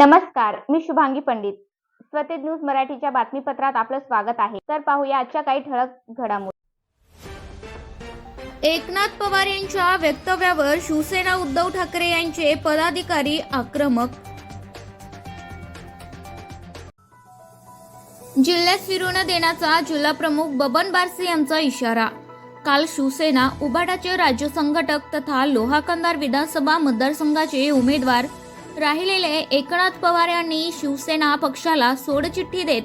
नमस्कार मी शुभांगी पंडित. स्वतेज न्यूज मराठीच्या बातमीपत्रात आपलं स्वागत आहे. तर पाहूया आजच्या काही ठळक घडामोडी. एकनाथ पवार यांच्या वक्तव्यावर शिवसेना उद्धव ठाकरे यांचे पदाधिकारी आक्रमक. जिल्ह्यात फिरून देण्याचा जिल्हा प्रमुख बबन बारसे यांचा इशारा. काल शिवसेना उबाटाचे राज्य संघटक तथा लोहाकंदार विधानसभा मतदारसंघाचे उमेदवार राहिलेले एकनाथ पवार यांनी शिवसेना पक्षाला सोडचिठ्ठी देत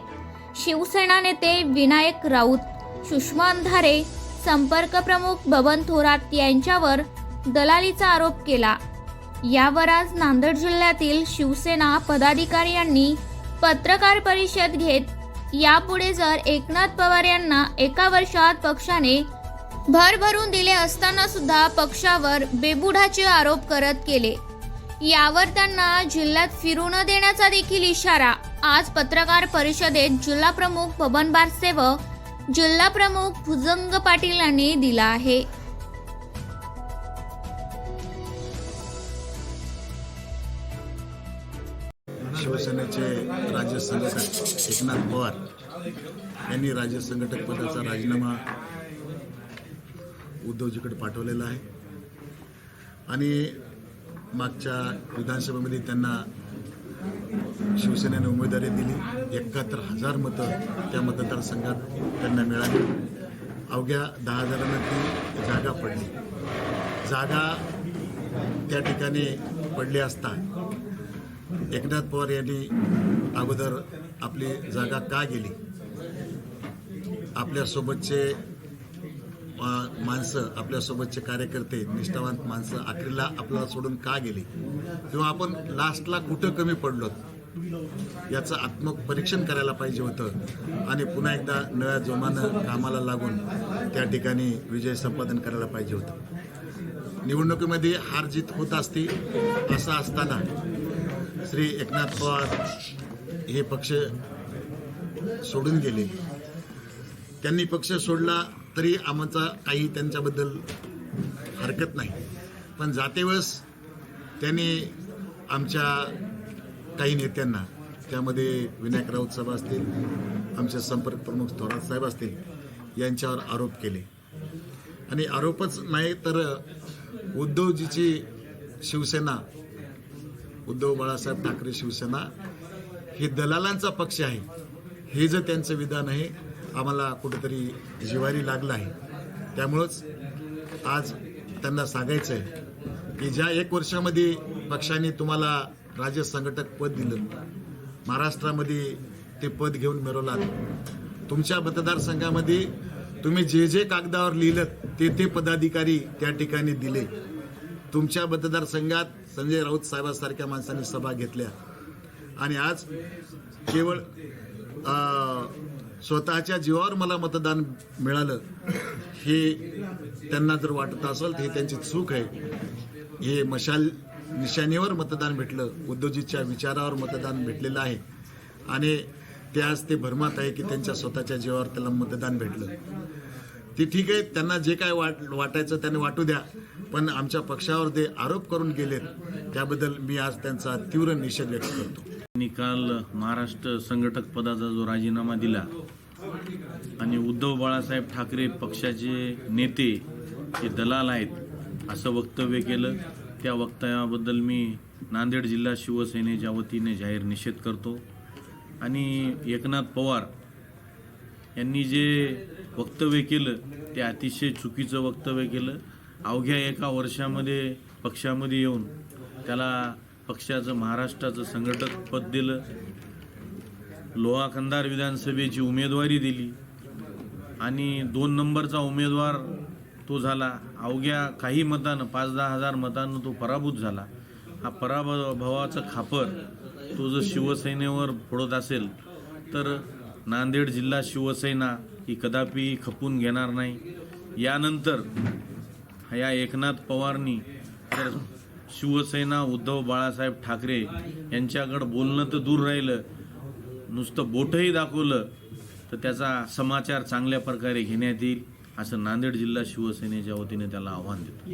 शिवसेना नेते विनायक राऊत सुषमा अंधारे संपर्क प्रमुख बबन थोरात यांच्यावर दलालीचा आरोप केला. यावर आज नांदेड जिल्ह्यातील शिवसेना पदाधिकारी यांनी पत्रकार परिषद घेत यापुढे जर एकनाथ पवार यांना एका वर्षात पक्षाने भरभरून दिले असताना सुद्धा पक्षावर बेबुडाचे आरोप करत केले. यावर त्यांना जिल्ह्यात फिरू न देण्याचा देखील इशारा. आज पत्रकार परिषदेत जिल्हा प्रमुख बबन बारसे व जिल्हा प्रमुख भुजंग पाटील यांनी दिला आहे. शिवसेनेचे राज्य संघटक एकनाथ पवार यांनी राज्य संघटक पदाचा राजीनामा उद्धवजीकडे पाठवलेला आहे. आणि मागच्या विधानसभेमध्ये त्यांना शिवसेनेने उमेदवारी दिली. एकाहत्तर हजार मतं त्या मतदारसंघात त्यांना मिळाली. अवघ्या दहा हजारांना ती जागा पडली. जागा त्या ठिकाणी पडली असता एकनाथ पवार यांनी अगोदर आपली जागा का गेली? आपल्यासोबतचे माणसं आपल्यासोबतचे कार्यकर्ते निष्ठावंत माणसं अखेरला आपल्याला सोडून का गेली? किंवा आपण लास्टला कुठं कमी पडलो? याचं आत्मपरीक्षण करायला पाहिजे होतं. आणि पुन्हा एकदा नव्या जोमानं कामाला लागून त्या ठिकाणी विजय संपादन करायला पाहिजे होतं. निवडणुकीमध्ये हार जीत होत असती असं असताना श्री एकनाथ पवार हे पक्ष सोडून गेले. त्यांनी पक्ष सोडला तरी आमचा काही त्यांच्याबद्दल हरकत नाही. पण जातेवेळेस त्यांनी आमच्या काही नेत्यांना त्यामध्ये विनायक राऊत साहेब असतील आमचे संपर्क प्रमुख थोरात साहेब असतील यांच्यावर आरोप केले. आणि आरोपच नाही तर उद्धवजीची शिवसेना उद्धव बाळासाहेब ठाकरे शिवसेना हे दलालांचा पक्ष आहे. हे जर त्यांचं विधान आहे आम्हाला कुठेतरी जिवारी लागलं आहे. त्यामुळंच आज त्यांना सांगायचं आहे की ज्या एक वर्षामध्ये पक्षाने तुम्हाला राज्य संघटक पद दिलं महाराष्ट्रामध्ये ते पद घेऊन मिळवलं तुमच्या मतदारसंघामध्ये तुम्ही जे जे कागदावर लिहिलं ते ते पदाधिकारी त्या ठिकाणी दिले. तुमच्या मतदारसंघात संजय राऊत साहेबांसारख्या माणसांनी सभा घेतल्या. आणि आज केवळ स्वतःच्या जीवावर मला मतदान मिळालं हे त्यांना जर वाटत असेल तर हे त्यांची चूक आहे. हे मशाल निशाणीवर मतदान भेटलं उद्योजितच्या विचारावर मतदान भेटलेलं आहे. आणि ते आज ते भरमात आहे की त्यांच्या स्वतःच्या जीवावर त्याला मतदान भेटलं. ते ठीक आहे त्यांना जे काय वाट वाटायचं त्यांनी वाटू द्या पण आमच्या पक्षावर जे आरोप करून गेलेत त्याबद्दल मी आज त्यांचा तीव्र निषेध व्यक्त करतो. काल महाराष्ट्र संघटक पदाचा जो राजीनामा दिला आणि उद्धव बाळासाहेब ठाकरे पक्षाचे नेते हे दलाल आहेत असं वक्तव्य केलं. त्या वक्तव्याबद्दल मी नांदेड जिल्हा शिवसेनेच्या वतीने जाहीर निषेध करतो. आणि एकनाथ पवार यांनी जे वक्तव्य केलं ते अतिशय चुकीचं वक्तव्य केलं. अवघ्या एका वर्षामध्ये पक्षामध्ये येऊन त्याला पक्षाचं महाराष्ट्राचं संघटक पद दिलं. लोहा कंधार विधानसभेची उमेदवारी दिली. आणि दोन नंबरचा उमेदवार तो झाला. अवघ्या काही मतानं पाच दहा हजार मतानं तो पराभूत झाला. हा पराभवाचं खापर तो जर शिवसेनेवर फोडत असेल तर नांदेड जिल्हा शिवसेना ही कदापि खपून घेणार नाही. यानंतर या एकनाथ पवारनी तर शिवसेना उद्धव बाळासाहेब ठाकरे यांच्याकडं बोलणं तर दूर राहिलं. नुसतं बोटही दाखवलं. तर त्याचा समाचार चांगल्या प्रकारे घेण्यात येईल असं नांदेड जिल्हा शिवसेनेच्या वतीने त्याला आव्हान देतो.